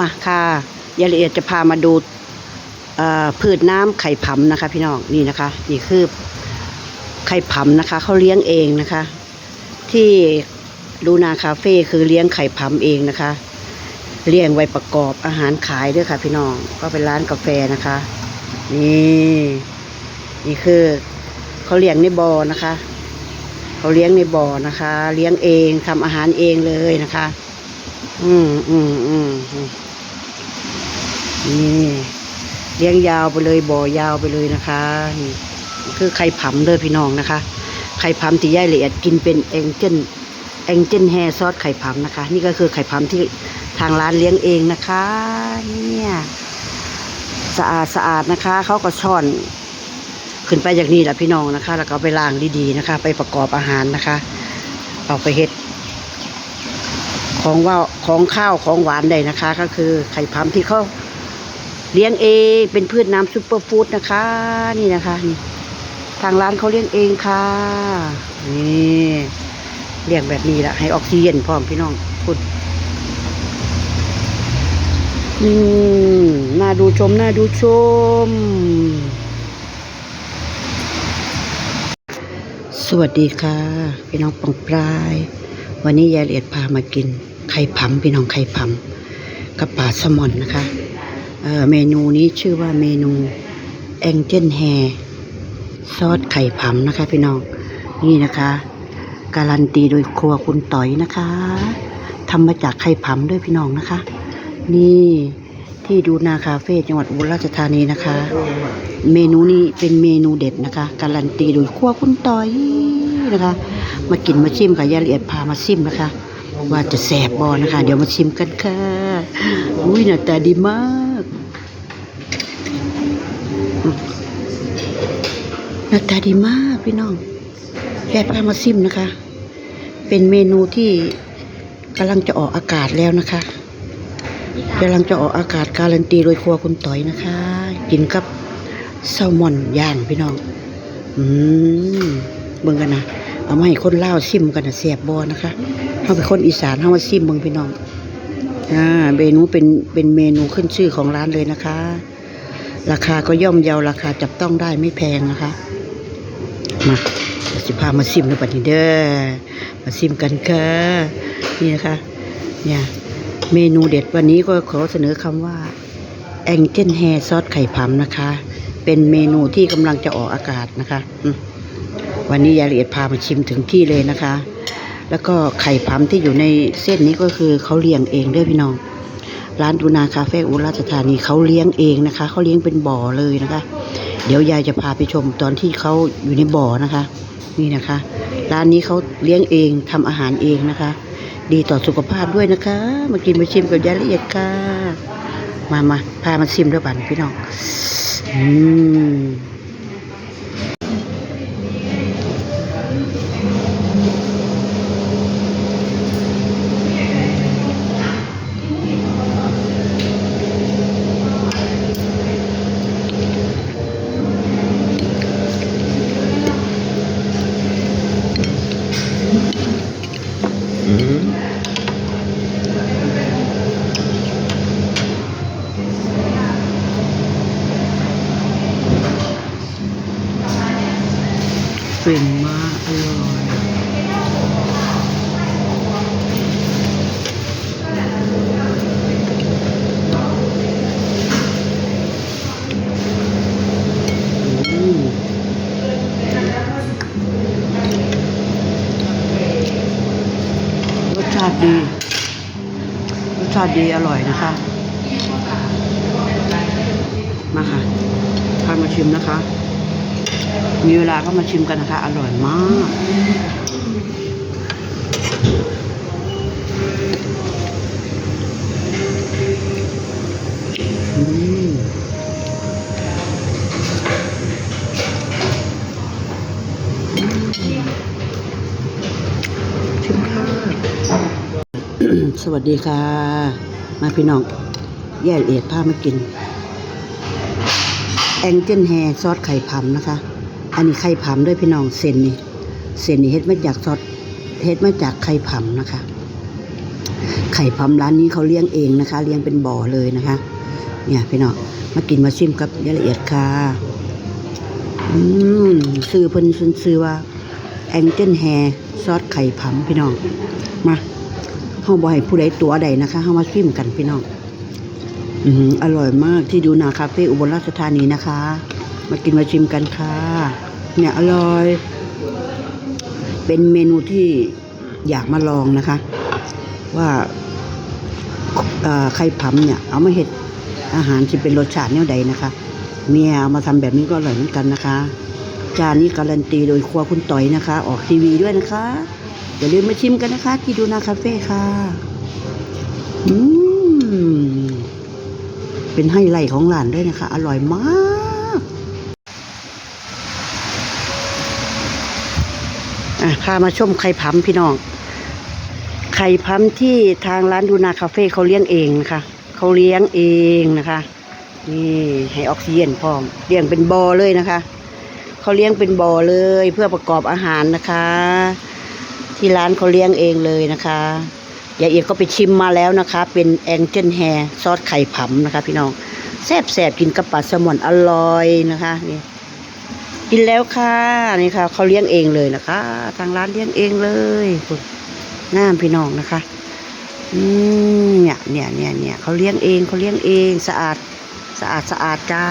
มาค่ะยายละเอียดจะพามาดูพืชน้ำไข่ผำนะคะ พี่น้องนี่นะคะ นี่คือไข่ผำนะคะเขาเลี้ยงเองนะคะ ที่ลูนาคาเฟ่คือเลี้ยงไข่ผำเองนะคะ เลี้ยงไว้ประกอบอาหารขายด้วยค่ะ พี่น้องก็เป็นร้านกาแฟนะคะ นี่นี่คือเขาเลี้ยงในบ่อนะคะเขาเลี้ยงในบ่อนะคะ เลี้ยงเองทำอาหารเองเลยนะคะ อืมอืมอืมนี่เลี้ยงยาวไปเลยบ่อยาวไปเลยนะคะนี่คือไข่ผำเลยพี่น้องนะคะ ไข่ผำที่ย่ายละเอียดกินเป็นเองเจนเองเจนแฮซอสไข่ผำนะคะ นี่ก็คือไข่ผำที่ทางร้านเลี้ยงเองนะคะ เนี่ยสะอาดสะอาดนะคะเขาก็ช่อนขึ้นไปจากนี่แหละพี่น้องนะคะ แล้วก็ไปล้างดีๆนะคะ ไปประกอบอาหารนะคะ เอาไปเฮ็ด ของว่าของข้าวของหวานได้นะคะ ก็คือไข่พำที่เขาเลี้ยงเองเป็นพืชน้ำซุปเปอร์ฟู้ดนะคะ นี่นะคะนี่ทางร้านเขาเลี้ยงเองค่ะ นี่เลี้ยงแบบนี้แหละให้ออกซิเจนพร้อมพี่น้องพูดอืมน่าดูชมน่าดูชม สวัสดีค่ะ พี่น้องปองปลาย วันนี้ยายละเอียดพามากิน ไข่ผำพี่น้องไข่ผำกับปลาแซลมอนนะคะเเมนูนี้ชื่อว่าเมนูแองเจิลแฮซอสไข่ผำนะคะ พี่น้องนี่นะคะ การันตีโดยครัวคุณต่อยนะคะทำมาจากไข่ผำด้วยพี่น้องนะคะ นี่ที่ดูนาคาเฟ่จังหวัดอุบลราชธานีนะคะ เมนูนี้เป็นเมนูเด็ดนะคะ การันตีโดยครัวคุณต่อยนะคะ มากินมาชิมค่ะยาละเอียดพามาชิมนะคะ ว่าจะแสบบอนะคะ เดี๋ยวมาชิมกันค่ะ อุ้ยหน้าตาดีมากหน้าตาดีมากพี่น้องแค่พามาชิมนะคะ เป็นเมนูที่กำลังจะออกอากาศแล้วนะคะกำลังจะออกอากาศการันตีโดยครัวคุณต่อยนะคะ กินกับแซลมอนย่างพี่น้อง อืมเบิ่งกันนะ เอามาให้คนลาซิมกันนะแสบบอนะคะเฮาเป็นคนอีสานเฮามาซิมเบิ่งพี่น้องอ่าเมนูเป็นเป็นเมนูขึ้นชื่อของร้านเลยนะคะ ราคาก็ย่อมเยาราคาจับต้องได้ไม่แพงนะคะมาเดี๋ยวสิพามาซิมในปัดนี้เด้อมาซิมกันค่ะนี่นะคะ เนี่ยเมนูเด็ดวันนี้ก็ขอเสนอคำว่าแองเจิลแฮซอสไข่ผำนะคะ เป็นเมนูที่กำลังจะออกอากาศนะคะอื วันนี้ยายละเอียดพามาชิมถึงที่เลยนะคะ แล้วก็ไข่ผำที่อยู่ในเส้นนี้ก็คือเขาเลี้ยงเองด้วยพี่น้อง ร้านดูนาคาเฟ่อุบลราชธานีเขาเลี้ยงเองนะคะเขาเลี้ยงเป็นบ่อเลยนะคะ เดี๋ยวยายจะพาไปชมตอนที่เขาอยู่ในบ่อนะคะ นี่นะคะ ร้านนี้เขาเลี้ยงเองทำอาหารเองนะคะ ดีต่อสุขภาพด้วยนะคะ มากินมาชิมกับยายละเอียดค่ะมามาพามาชิมด้วยบันพี่น้อง อืม ฟินมากอร่อยรสชาติดี รสชาติดีอร่อยนะคะ มาค่ะพามาชิมนะคะ มีเวลาก็มาชิมกันนะคะ อร่อยมาก ชิมค่ะ สวัสดีค่ะ มาพี่น้อง แย่ละเอียดพามากิน แองเจิลแฮซอสไข่ผำนะคะ อันนี้ไข่ผำด้วยพี่น้องเซนนี่เซนนี่เฮ็ดมาจากซอสเฮ็ดมาจากไข่ผำนะคะ ไข่พัมร้านนี้เขาเลี้ยงเองนะคะ เลี้ยงเป็นบ่อเลยนะคะ เนี่ยพี่น้องมากินมาชิมกับยายละเอียดค่ะอืมซื้อเพิ่นซื้อว่าแองเจิลแฮซอสไข่พัมพี่น้องมาเฮาบ่ให้ผู้ใดตัวใดนะคะเฮามาชิมกันพี่น้องอืมอร่อยมากที่ดูนาคาเฟ่อุบลราชธานีนะคะ มากินมาชิมกันค่ะ เนี่ยอร่อย เป็นเมนูที่อยากมาลองนะคะ ว่าไข่พัมเนี่ยเอามาเห็ดอาหารที่เป็นรสชาติแนวใดนะคะเมียเอามาทำแบบนี้ก็อร่อยเหมือนกันนะคะ จานนี้การันตีโดยครัวคุณต่อยนะคะ ออกทีวีด้วยนะคะ อย่าลืมมาชิมกันนะคะ ที่ดูนาคาเฟ่ค่ะอืมเป็นไฮไลท์ของร้านด้วยนะคะ อร่อยมาก อะพามาชมไข่พัมพี่น้อง ไข่พัมที่ทางร้านดูนาคาเฟ่เขาเลี้ยงเองนะคะเขาเลี้ยงเองนะคะ นี่ให้ออกซิเจนพร้อมเลี้ยงเป็นบอ่อเลยนะคะเขาเลี้ยงเป็นบ่อเลยเพื่อประกอบอาหารนะคะ ที่ร้านเขาเลี้ยงเองเลยนะคะยายเอียก็ไปชิมมาแล้วนะคะ เป็นแองเจิลแฮร์ซอสไข่ผำนะคะ พี่น้องแซ่บแสบๆกินกับปลาแซลมอนอร่อยนะคะนี่ กินแล้วค่ะนี่ค่ะเขาเลี้ยงเองเลยนะคะ ทางร้านเลี้ยงเองเลยคุณงามพี่น้องนะคะอืมเนี่ยเนี่ยเนี่ยเนี่ยเขาเลี้ยงเองเขาเลี้ยงเองสะอาดสะอาดสะอาดจ้า